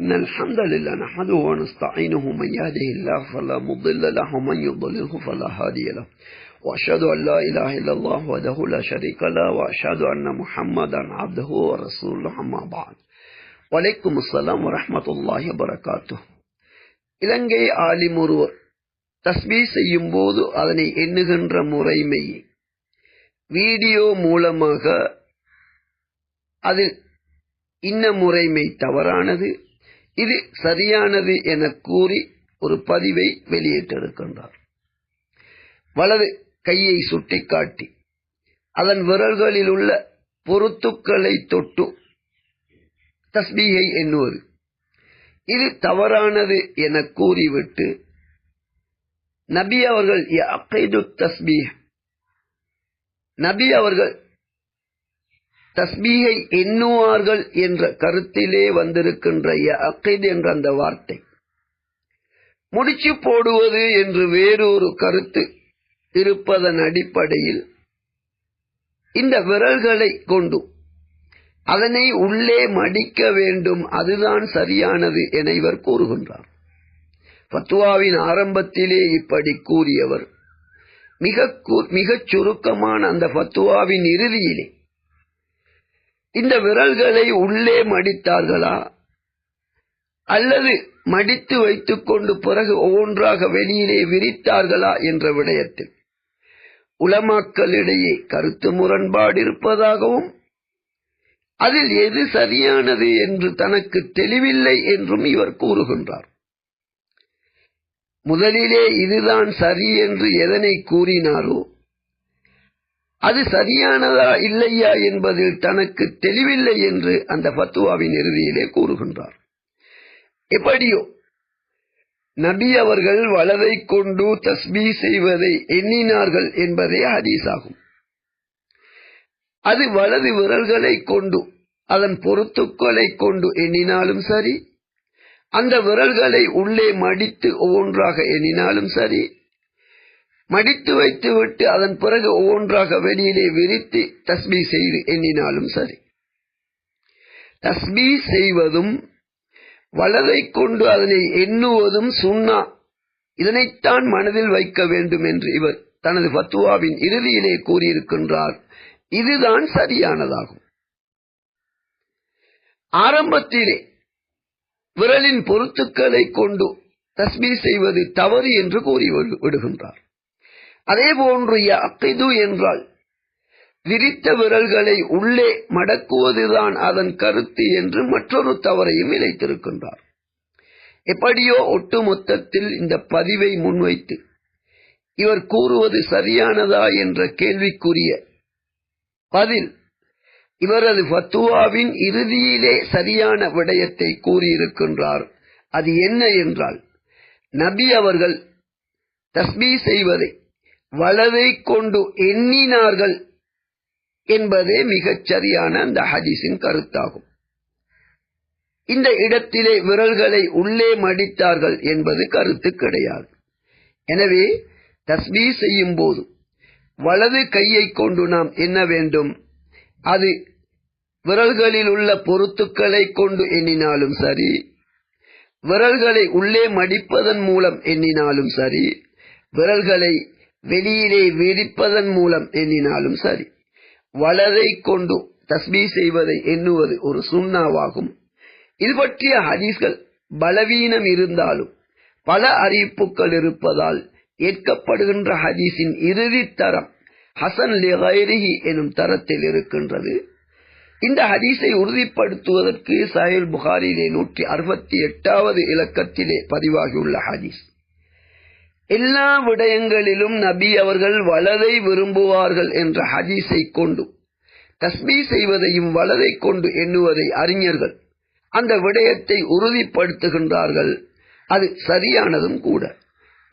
إن الحمد لله نحمده ونستعينه من يهده الله فلا مضل له ومن يضلله فلا هادي له. وأشهد أن لا إله إلا الله وحده لا شريك له وأشهد أن محمدا عبده ورسوله أما بعد. வலைக்கும் அஸ்லாம் வரமத்துல்லாஹி வரகாத்து இலங்கை ஆலிம் ஒருவர் தஸ்மி செய்யும் போது அதனை எண்ணுகின்ற முறைமை வீடியோ மூலமாக அதில் இன்ன முறைமை தவறானது இது சரியானது என கூறி ஒரு பதிவை வெளியிட்டிருக்கின்றார் வலது கையை சுட்டிக்காட்டி அதன் விரல்களில் உள்ள பொருத்துக்களை தொட்டு தஸ்பீகை எண்ணுவது. இது தவறானது என கூறிவிட்டு நபி அவர்கள் அக்கைது நபி அவர்கள் தஸ்பீகை எண்ணுவார்கள் என்ற கருத்திலே வந்திருக்கின்ற அக்கைது என்ற அந்த வார்த்தை. முடிச்சு போடுவது என்று வேறொரு கருத்து இருப்பதன் அடிப்படையில் இந்த விரல்களை கொண்டு அதனை உள்ளே மடிக்க வேண்டும் அதுதான் சரியானது என இவர் கூறுகின்றார். பத்துவாவின் ஆரம்பத்திலே இப்படி கூறியவர். மிக மிகச் சுருக்கமான அந்த பத்துவாவின் இறுதியிலே இந்த விரல்களை உள்ளே மடித்தார்களா? அல்லது மடித்து வைத்துக் கொண்டு பிறகு ஒவ்வொன்றாக வெளியிலே விரித்தார்களா என்ற விடயத்தில்? உலமாக்களிடையே கருத்து முரண்பாடு இருப்பதாகவும் அதில் எது சரியானது என்று தனக்கு தெளிவில்லை என்றும் இவர் கூறுகின்றார். முதலிலே இதுதான் சரி என்று எதனை கூறினாரோ அது சரியானதா இல்லையா என்பதில் தனக்கு தெளிவில்லை என்று அந்த பத்துவாவின் இறுதியிலே கூறுகின்றார். எப்படியோ நபி அவர்கள் வலதை கொண்டு தஸ்பீ செய்வதை எண்ணினார்கள் என்பதே ஹதீஸாகும். அது வலது விரல்களை கொண்டு அதன் பொருத்துக்களை கொண்டு எண்ணினாலும் சரி அந்த விரல்களை உள்ளே மடித்து ஒவ்வொன்றாக எண்ணினாலும் சரி மடித்து வைத்து விட்டு அதன் பிறகு ஒவ்வொன்றாக வெளியிலே விரித்து தஸ்பீ செய்து எண்ணினாலும் சரி. தஸ்பீ செய்வதும் வலதை கொண்டு அதனை எண்ணுவதும் சுண்ணா. இதனைத்தான் மனதில் வைக்க வேண்டும் என்று இவர் தனது பத்துவாவின் இறுதியிலே கூறியிருக்கின்றார். இதுதான் சரியானதாகும். ஆரம்பத்திலே விரலின் பொருத்துக்களை கொண்டு தஸ்மி செய்வது தவறு என்று கூறி விடுகின்றார். அதே போன்று அக்கைது என்றால் விரித்த விரல்களை உள்ளே மடக்குவதுதான் அதன் கருத்து என்று மற்றொரு தவறையும் இழைத்திருக்கின்றார். எப்படியோ ஒட்டுமொத்தத்தில் இந்த பதிவை முன்வைத்து இவர் கூறுவது சரியானதா என்ற கேள்விக்குரிய பதில் இவரது ஃபத்துவாவின் இறுதியிலே சரியான விடயத்தை கூறியிருக்கின்றார். அது என்ன என்றால் நபி அவர்கள் தஸ்மி செய்வதை வலதை கொண்டு எண்ணினார்கள் என்பதே மிகச் சரியான அந்த ஹதீஸின் கருத்தாகும். இந்த இடத்திலே விரல்களை உள்ளே மடித்தார்கள் என்பது கருத்து கிடையாது. எனவே தஸ்மீ செய்யும் போது வலது கையை கொண்டு நாம் என்ன வேண்டும்? அது விரல்களில் உள்ள பொருத்துக்களை கொண்டு எண்ணினாலும் சரி விரல்களை உள்ளே மடிப்பதன் மூலம் எண்ணினாலும் சரி விரல்களை வெளியிலே விரிப்பதன் மூலம் எண்ணினாலும் சரி. வளரை கொண்டு தஸ்மீ செய்வதை எண்ணுவது ஒரு சுண்ணாவாகும். இது பற்றிய ஹதீஸ்கள் பலவீனம் இருந்தாலும் பல அறிவிப்புகள் இருப்பதால் ஏற்கப்படுகின்ற ஹதீஸின் இறுதி தரம் ஹசன் லிஹைரிஹி எனும் தரத்தில் இருக்கின்றது. இந்த ஹதீஸை உறுதிப்படுத்துவதற்கு சாஹில் புகாரிலே நூற்றி அறுபத்தி எட்டாவது இலக்கத்திலே பதிவாகியுள்ள ஹதீஸ். எல்லா விடயங்களிலும் நபி அவர்கள் வலதை விரும்புவார்கள் என்ற ஹதீஸை கொண்டு தஸ்மி செய்வதையும் வலதை கொண்டு எண்ணுவதை அறிஞர்கள் அந்த விடயத்தை உறுதிப்படுத்துகின்றார்கள். அது சரியானதும் கூட.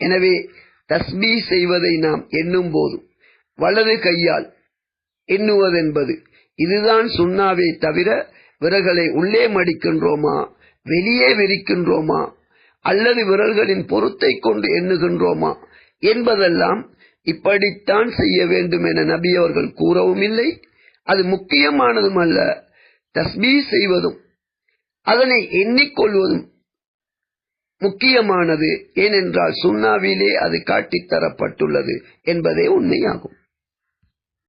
எனவே தஸ்மி செய்வதை நாம் எண்ணும் போது வலது கையால் எண்ணுவதென்பது இதுதான் சுண்ணாவே தவிர விரகளை உள்ளே மடிக்கின்றோமா வெளியே விரிக்கின்றோமா அல்லது விரல்களின் பொருத்தை கொண்டு எண்ணுகின்றோமா என்பதெல்லாம் இப்படித்தான் செய்ய வேண்டும் என நபி அவர்கள் கூறவும் இல்லை. அது முக்கியமானதும் அல்ல. தஸ்பீ செய்வதும் அதனை எண்ணிக்கொள்வதும் முக்கியமானது. ஏனென்றால் சுண்ணாவிலே அது காட்டித் தரப்பட்டுள்ளது என்பதே உண்மையாகும்.